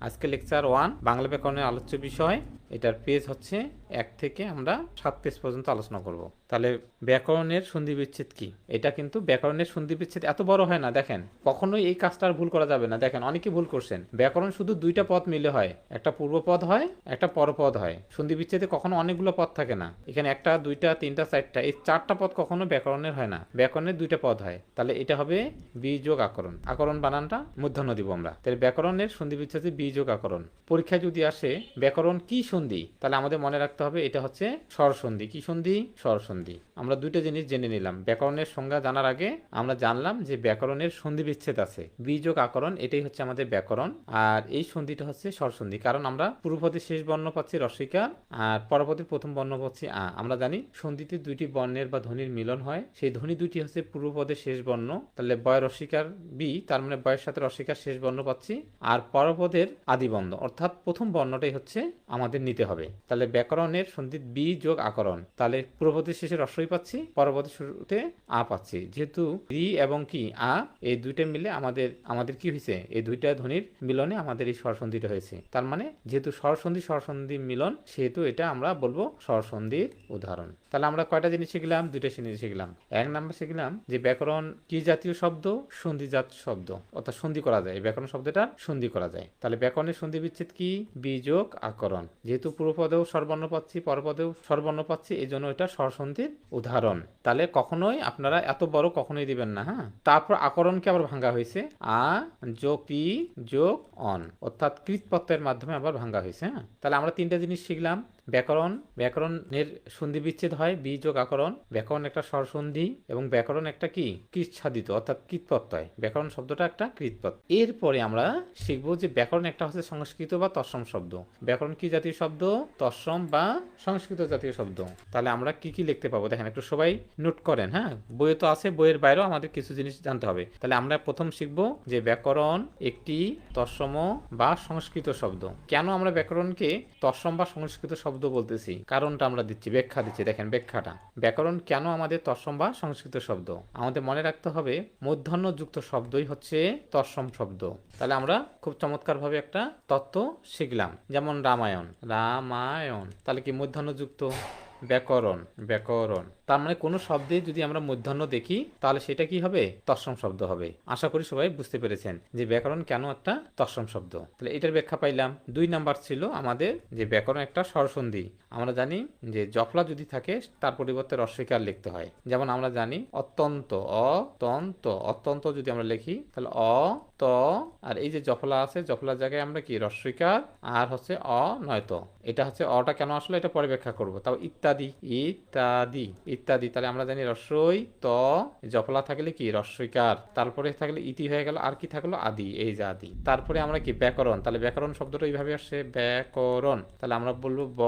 আজকে lecture one Bangla ব্যাকরণের আলোচ্য বিষয় এটার পেজ হচ্ছে এক থেকে আমরা সাত পেজ পর্যন্ত আলোচনা করব। তাহলে ব্যাকরণের সন্ধি বিচ্ছেদ কি? এটা কিন্তু ব্যাকরণের সন্ধি বিচ্ছেদ এত বড় হয় না, দেখেন। কখনোই এই কাজটা আর ভুল করা যাবে না। দেখেন অনেকে ভুল করছেন। ব্যাকরণ শুধু দুইটা পদ মিলে হয়। একটা পূর্বপদ হয়, একটা পরপদ হয়। সন্ধি বিচ্ছেদে কখনো অনেকগুলো পদ থাকে না। এখানে একটা, দুইটা, তিনটা, চারটা, এই চারটা পদ কখনো ব্যাকরণের হয় না। ব্যাকরণের দুইটা পদ হয়। তাহলে এটা হবে বি যোগ আকরণ। আকরণ বানানটা মূর্ধন্য দিব আমরা। তাহলে ব্যাকরণের সন্ধি বিচ্ছেদে বি যোগ আকরণ। পরীক্ষায় যদি আসে, ব্যাকরণ কি সন্ধি তাহলে আমাদের মনে রাখতে হবে এটা হচ্ছে স্বরসন্ধি কি সন্ধি? স্বরসন্ধি আমরা দুইটা জিনিস জেনে নিলাম। ব্যাকরণের সংজ্ঞা জানার আগে আমরা জানলাম যে ব্যাকরণের সন্ধি বিচ্ছেদ আছে। বীজক আকরণ, এটাই হচ্ছে আমাদের ব্যাকরণ। আর এই সন্ধিটা হচ্ছে স্বরসন্ধি কারণ আমরা পূর্বপদের শেষ বর্ণ পাচ্ছি রসিকার আর পরপদের প্রথম বর্ণ পাচ্ছি আ। আমরা জানি সন্ধিতে দুইটি বর্ণের বা ধ্বনির মিলন হয়। সেই ধ্বনি দুইটি হচ্ছে পূর্বপদের শেষ বর্ণ। তাহলে বয় রসিকার বি, তার মানে বয়ের সাথে রসিকার শেষ বর্ণ পাচ্ছি। আর পরপদের আদি বর্ণ অর্থাৎ প্রথম বর্ণটাই হচ্ছে আমাদের নিতে হবে। তাহলে ব্যাকরণের সন্ধি বি যোগ আকরণ। তাহলে পূর্ববর্তী শেষে রস্বই পাচ্ছি, পরবর্তী শুরুতে আ পাচ্ছি। যেহেতু রি এবং কি, আ, এই দুইটা মিলে আমাদের আমাদের কি হয়েছে এই দুইটা ধ্বনির মিলনে আমাদের এই স্বরসন্ধিটা হয়েছে। তার মানে যেহেতু স্বরসন্ধি স্বরসন্ধি মিলন, সেহেতু এটা আমরা বলব স্বরসন্ধির উদাহরণ। তাহলে আমরা কয়টা জিনিস শিখলাম? দুইটা জিনিস শিখলাম। এক নাম্বার শিখলাম যে ব্যাকরণ কি জাতীয় শব্দ? সন্ধিজাত শব্দ। অর্থাৎ সন্ধি করা যায়। ব্যাকরণ শব্দটা সন্ধি করা যায়। তাহলে ব্যাকরণের সন্ধি বিচ্ছেদ কি? বীজক আকরণ। যেহেতু পূর্বপদেও সর্বর্ণ পাচ্ছি, পরপদেও সর্বর্ণ পাচ্ছি এই জন্য এটা স্বরসন্ধির উদাহরণ। তাহলে কখনোই আপনারা এত বড় কখনোই দিবেন না হ্যাঁ? তারপর আকরণকে আবার ভাঙ্গা হয়েছে। আ যোগ পি, যোগ, অন। অর্থাৎ কৃতপত্রের মাধ্যমে আবার ভাঙ্গা হয়েছে হ্যাঁ? তাহলে আমরা তিনটা জিনিস শিখলাম। ব্যাকরণ, ব্যাকরণের সন্ধি বিচ্ছেদ হয়, বি যোগ আকরণ, ব্যাকরণ একটা স্বরসন্ধি এবং ব্যাকরণ একটা কি? কৃচ্ছাদিত, অর্থাৎ কৃতপ্রত্যয় ব্যাকরণ শব্দটা একটা কৃতপদ এরপরে আমরা শিখব যে ব্যাকরণ একটা হচ্ছে সংস্কৃত বা তৎসম শব্দ। ব্যাকরণ কি জাতীয় শব্দ? তৎসম বা সংস্কৃত জাতীয় শব্দ। তাহলে আমরা কি কি লিখতে পাবো? দেখেন, একটু সবাই নোট করেন হ্যাঁ? বইয়ে তো আছে, বইয়ের বাইরেও আমাদের কিছু জিনিস জানতে হবে। তাহলে আমরা প্রথম শিখব যে ব্যাকরণ একটি তৎসম বা সংস্কৃত শব্দ। কেন আমরা ব্যাকরণকে তৎসম বা সংস্কৃত শব্দ বলতেছি, কারণটা আমরা দিচ্ছি, ব্যাখ্যা দিচ্ছি, দেখেন ব্যাখ্যাটা। ব্যাকরণ কেন আমাদের তৎসম বা সংস্কৃত শব্দ? আমাদের মনে রাখতে হবে, মধ্যাহ্নযুক্ত যুক্ত শব্দই হচ্ছে তৎসম শব্দ। তাহলে আমরা খুব চমৎকারভাবে একটা তত্ত্ব শিখলাম, যেমন রামায়ণ। রামায়ণ, তাহলে কি মধ্যাহ্নযুক্ত? যুক্ত ব্যাকরণ ব্যাকরণ। তার মানে কোনো শব্দে যদি আমরা মধ্যাহ্ন দেখি, তাহলে সেটা কি হবে? তৎসম শব্দ হবে। আশা করি সবাই বুঝতে পেরেছেন যে ব্যাকরণ কেন একটা তৎসম শব্দ। তাহলে এটার ব্যাখ্যা পাইলাম। দুই নাম্বার ছিল আমাদের যে ব্যাকরণ একটা স্বরসন্ধি। আমরা জানি যে জফলা যদি থাকে, তার পরিবর্তে রস্বীকার লিখতে হয়। যেমন আমরা জানি অত্যন্ত অতন্ত অত্যন্ত যদি আমরা লিখি, তাহলে অ ত, আর এই যে জফলা আছে, জফলার জায়গায় আমরা কি? রস্বীকার আর হচ্ছে অ, নয়তো। এটা হচ্ছে অটা কেন আসলে? এটা পরে ব্যাখ্যা করব। তাও ইত্যাদি ইত্যাদি ইত্যাদি। তাহলে আমরা জানি রস্বই ত, জফলা থাকলে কি? রস্বইকার তারপরে থাকলে ইতি হয়ে গেল, আর কি থাকল? আদি, এই যে আদি। তারপরে আমরা কি? ব্যাকরণ। তাহলে ব্যাকরণ শব্দটা এইভাবে আসছে, ব্যাকরণ। তাহলে আমরা বলব ব,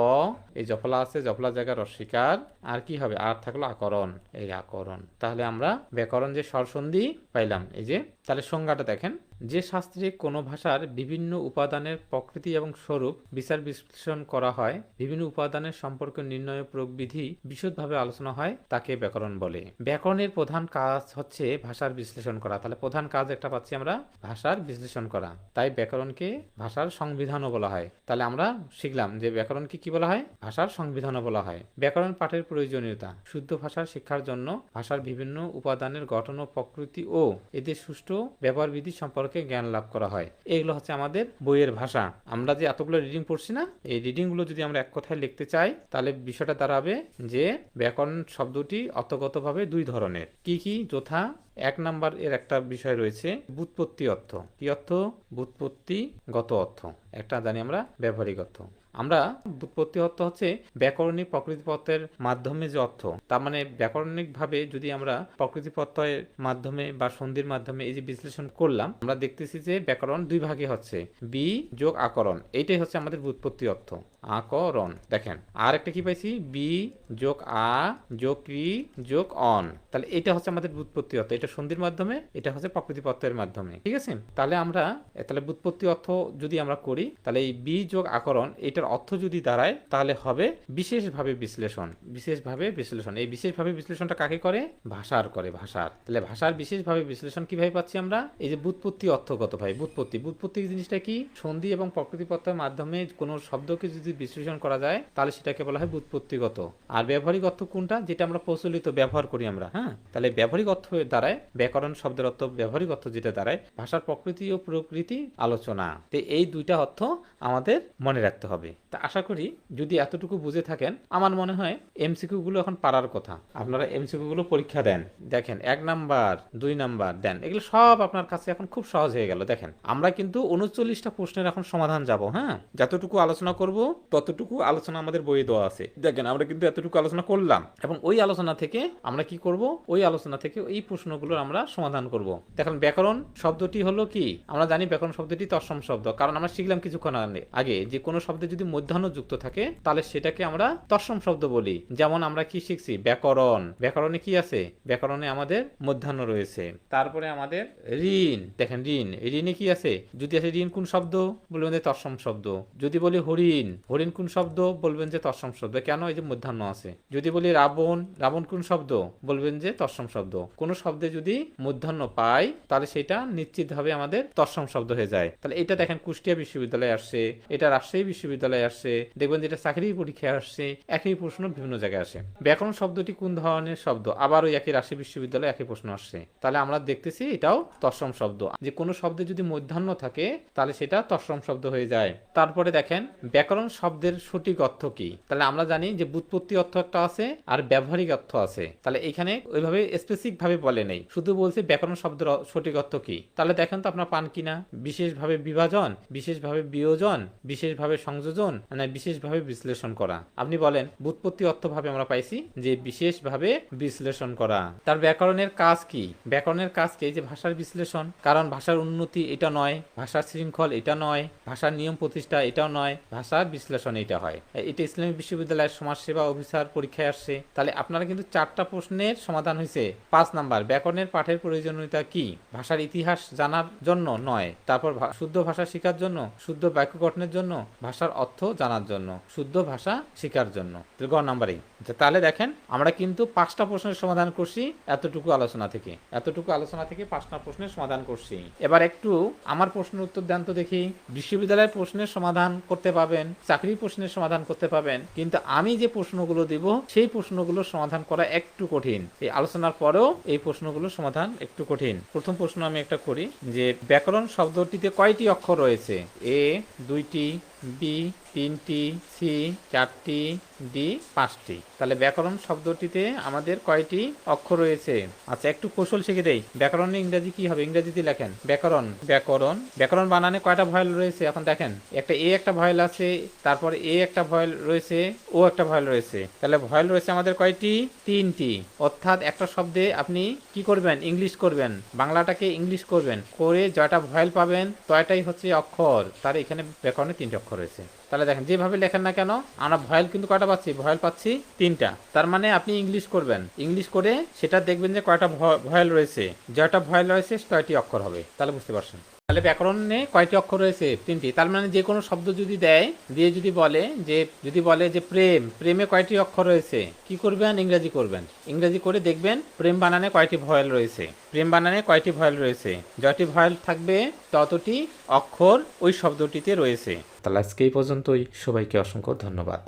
এই জফলা আছে, জফলার জায়গায় রস্বীকার আর কি হবে? আর থাকল আকরণ, এই আকরণ। তাহলে আমরা ব্যাকরণ যে স্বরসন্ধি পাইলাম, এই যে, তাহলে সংজ্ঞাটা দেখেন। যে শাস্ত্রে কোনো ভাষার বিভিন্ন উপাদানের প্রকৃতি এবং স্বরূপ বিচার বিশ্লেষণ করা হয়, বিভিন্ন উপাদানের সম্পর্ক নির্ণয় প্রবিধি বিশদভাবে আলোচনা হয়, তাকে ব্যাকরণ বলে। ব্যাকরণের প্রধান কাজ হচ্ছে ভাষার বিশ্লেষণ করা। তাহলে প্রধান কাজ একটা পাচ্ছি আমরা, ভাষার বিশ্লেষণ করা। তাই ব্যাকরণকে ভাষার সংবিধানও বলা হয়। তাহলে আমরা শিখলাম যে ব্যাকরণকে কি বলা হয়? ভাষার সংবিধানও বলা হয়। ব্যাকরণ পাঠের প্রয়োজনীয়তা। শুদ্ধ ভাষার শিক্ষার জন্য ভাষার বিভিন্ন উপাদানের গঠন ও প্রকৃতি ও এদের সুষ্ঠু ব্যবহার বিধি সম্পর্কে জ্ঞান লাভ করা হয়। এগুলো হচ্ছে আমাদের বইয়ের ভাষা। আমরা যে এতগুলো রিডিং পড়ছি না, এই রিডিংগুলো যদি আমরা এক কথায় লিখতে চাই, তাহলে বিষয়টা দাঁড়াবে যে ব্যাকরণ শব্দটি অর্থগতভাবে দুই ধরনের। কি কি? যথা এক নাম্বার এর একটা বিষয় রয়েছে, বুৎপত্তি অর্থ। কি অর্থ? বুৎপত্তিগত অর্থ। একটা জানি আমরা ব্যবহারিক অর্থ। আমরা ব্যুৎপত্তি অর্থ হচ্ছে ব্যাকরণিক প্রকৃতিপত্রের মাধ্যমে যে অর্থ, তার মানে ব্যাকরণিকভাবে যদি আমরা প্রকৃতিপত্রের মাধ্যমে বা সন্ধির মাধ্যমে এই যে বিশ্লেষণ করলাম, আমরা দেখতেছি যে ব্যাকরণ দুই ভাগে হচ্ছে, বি যোগ আকরণ এইটাই হচ্ছে আমাদের ব্যুৎপত্তি অর্থ। আকরণ। দেখেন আর একটা কি পাইছি? বি যোগ আ যোগ ই যোগ অন। তাহলে এটা হচ্ছে আমাদের বুৎপত্তি অর্থ। এটা সন্ধির মাধ্যমে, এটা হচ্ছে প্রকৃতি প্রকৃতিপত্রের মাধ্যমে। ঠিক আছে? তাহলে আমরা তাহলে বুৎপত্তি অর্থ যদি আমরা করি, তাহলে এই বি যোগ আকরণ, এটার অর্থ যদি দাঁড়ায়, তাহলে হবে বিশেষভাবে বিশ্লেষণ। বিশেষভাবে বিশ্লেষণ। এই বিশেষভাবে বিশ্লেষণটা কাকে করে? ভাষার করে, ভাষার। তাহলে ভাষার বিশেষভাবে বিশ্লেষণ কীভাবে পাচ্ছি আমরা? এই যে বুৎপত্তি অর্থগত ভাই, বুৎপত্তি। বুৎপত্তি জিনিসটা কি? সন্ধি এবং প্রকৃতি প্রকৃতিপত্রের মাধ্যমে কোনো শব্দকে যদি বিশ্লেষণ করা যায়, তাহলে সেটাকে বলা হয় বুৎপত্তিগত আর ব্যবহারিক অর্থ কোনটা? যেটা আমরা প্রচলিত ব্যবহার করি আমরা হ্যাঁ? তাহলে ব্যবহারিক অর্থ দ্বারায় ব্যাকরণ শব্দের অর্থ, ব্যবহারিক অর্থ যেটা দাঁড়ায়, ভাষার প্রকৃতি ও প্রকৃতি আলোচনা। তো এই দুইটা অর্থ আমাদের মনে রাখতে হবে। তা আশা করি যদি এতটুকু বুঝে থাকেন, আমার মনে হয় এমসিকিউ গুলো এখন পারার কথা। আপনারা এমসিকিউ গুলো পরীক্ষা দেন। দেখেন, এক নাম্বার, দুই নাম্বার, দেন। এগুলো সব আপনার কাছে এখন খুব সহজ হয়ে গেল। দেখেন, আমরা কিন্তু উনচল্লিশটা প্রশ্নের এখন সমাধান যাব হ্যাঁ? যতটুকু আলোচনা করব ততটুকু আলোচনা আমাদের বইয়ে দেওয়া আছে। দেখেন আমরা কিন্তু এতটুকু আলোচনা করলাম। এবং ওই আলোচনা থেকে আমরা কি করব? ওই আলোচনা থেকে এই প্রশ্নগুলোর আমরা সমাধান করব। দেখেন ব্যাকরণ শব্দটি হলো কি? আমরা জানি ব্যাকরণ শব্দটি তৎসম শব্দ। কারণ আমরা শিখলাম কিছুক্ষণ আগে- আগে যে কোনো শব্দে যদি মধ্যাহ্ন যুক্ত থাকে তাহলে সেটাকে আমরা তৎসম শব্দ বলি। যেমন আমরা কি শিখছি? ব্যাকরণ। ব্যাকরণে কি আছে? ব্যাকরণে আমাদের মধ্যাহ্ন রয়েছে। তারপরে আমাদের ঋণ। দেখেন ঋণ। ঋণে কি আছে? যদি আছে ঋণ কোন শব্দ? বলবেন যে তৎসম শব্দ। যদি বলি হরিণ হরিণ কোন শব্দ? বলবেন যে তৎসম শব্দ। কেন এই যে মধ্যাহ্ন আছে? যদি বলি রাবণ রাবণ কোন শব্দ? বলবেন যে তৎসম শব্দ। কোন শব্দে যদি মধ্যাহ্ন পাই, তাহলে সেটা নিশ্চিতভাবে আমাদের তৎসম শব্দ হয়ে যায়। তাহলে এটা দেখেন কুষ্টিয়া বিশ্ববিদ্যালয়ে আসছে, এটা রাজশাহী বিশ্ববিদ্যালয়ে আসছে, দেখবেন যেটা চাকরি পরীক্ষায় আসছে, একই প্রশ্ন বিভিন্ন জায়গায় আসে। ব্যাকরণ শব্দটি কোন ধরনের শব্দ? আবার ওই একই রাজশাহী বিশ্ববিদ্যালয়ে একই প্রশ্ন আসছে। তাহলে আমরা দেখতেছি এটাও তৎসম শব্দ। যে কোনো শব্দে যদি মধ্যাহ্ন থাকে, তাহলে সেটা তৎসম শব্দ হয়ে যায়। তারপরে দেখেন ব্যাকরণ শব্দের সঠিক অর্থ কি? তাহলে আমরা জানি যে বুৎপত্তি অর্থ একটা আছে আর ব্যবহারিক অর্থ আছে। তাহলে এখানে ওইভাবে স্পেসিফিক ভাবে বলে নেই। শুধু বলছে ব্যাকরণ শব্দের সঠিক অর্থ কি? তাহলে দেখেন তো আপনার পান কিনা? বিশেষভাবে বিভাজন, বিশেষভাবে বিয়োজন, বিশেষভাবে সংযোজন মানে বিশেষভাবে বিশ্লেষণ করা। আপনি বলেন, বুৎপত্তি অর্থভাবে আমরা পাইছি যে বিশেষভাবে বিশ্লেষণ করা। তার ব্যাকরণের কাজ কি? ব্যাকরণের কাজ কি? যে ভাষার বিশ্লেষণ। কারণ ভাষার উন্নতি এটা নয়, ভাষার শৃঙ্খল এটা নয়, ভাষার নিয়ম প্রতিষ্ঠা এটাও নয়, ভাষার বিশ্লেষণ এটা হয়। এটা ইসলামী বিশ্ববিদ্যালয়ের সমাজসেবা অফিসার পরীক্ষায় আসছে। তাহলে আপনারা কিন্তু চারটা প্রশ্নের সমাধান হয়েছে। পাঁচ নাম্বার, ব্যাকরণের পাঠের প্রয়োজনীয়তা কি? ভাষার ইতিহাস জানার জন্য নয়। তারপর শুদ্ধ ভাষা শেখার জন্য, শুদ্ধ বাক্য গঠনের জন্য, ভাষার অর্থ জানার জন্য, শুদ্ধ ভাষা শেখার জন্য। গ নাম্বারে তাহলে দেখেন, আমরা কিন্তু পাঁচটা প্রশ্নের সমাধান করছি এতটুকু আলোচনা থেকে। এতটুকু আলোচনা থেকে পাঁচটা প্রশ্নের সমাধান করছি। এবার একটু আমার প্রশ্নের উত্তর দেন তো দেখি। বিশ্ববিদ্যালয়ের প্রশ্নের সমাধান করতে পাবেন চাকরি প্রশ্নের সমাধান করতে পাবেন কিন্তু আমি যে প্রশ্নগুলো দিব, সেই প্রশ্নগুলো সমাধান করা একটু কঠিন। এই আলোচনার পরেও এই প্রশ্নগুলো সমাধান একটু কঠিন। প্রথম প্রশ্ন আমি একটা করি যে, ব্যাকরণ শব্দটিতে কয়টি অক্ষর রয়েছে? এ, দুইটি বি তিনটি, সি চারটি, ডি পাঁচটি। তাহলে ব্যাকরণ শব্দটিতে আমাদের কয়টি অক্ষর রয়েছে? আচ্ছা একটু কৌশল শিখে দেই। ব্যাকরণে ইংরেজি কি হবে? ইংরেজিতে লেখেন, ব্যাকরণ। ব্যাকরণ। ব্যাকরণ বানানে কয়টা ভয়েল রয়েছে? এখন দেখেন, একটা এ একটা ভয়েল আছে, তারপর এ একটা ভয়েল রয়েছে, ও একটা ভয়েল রয়েছে। তাহলে ভয়েল রয়েছে আমাদের কয়টি? তিনটি। অর্থাৎ একটা শব্দে আপনি কি করবেন? ইংলিশ করবেন। বাংলাটাকে ইংলিশ করবেন। করে জয়টা ভয়েল পাবেন, তয়টাই হচ্ছে অক্ষর। তার এখানে ব্যাকরণে তিনটি অক্ষর রয়েছে। তাহলে দেখেন, যেভাবে লেখেন না কেন, আমরা ভয়েল কিন্তু কয়টা পাচ্ছি? ভয়েল পাচ্ছি তিনটা। তার মানে আপনি ইংলিশ করবেন। ইংলিশ করে সেটা দেখবেন যে কয়টা ভয়েল রয়েছে। যটা ভয়েল রয়েছে ছয়টি অক্ষর হবে। তাহলে বুঝতে পারছেন। তাহলে ব্যাকরণে কয়টি অক্ষর রয়েছে? তিনটি। তার মানে যে কোনো শব্দ যদি দেয়, দিয়ে যদি বলে যে, যদি বলে যে প্রেম, প্রেমে কয়টি অক্ষর রয়েছে? কি করবেন? ইংরেজি করবেন। ইংরেজি করে দেখবেন প্রেম বানানে কয়টি ভয়েল রয়েছে। প্রেম বানানে কয়টি ভয়েল রয়েছে? যতটি ভয়েল থাকবে, ততটি অক্ষর ওই শব্দটিতে রয়েছে। তাহলে আজকে এই পর্যন্তই। সবাইকে অসংখ্য ধন্যবাদ।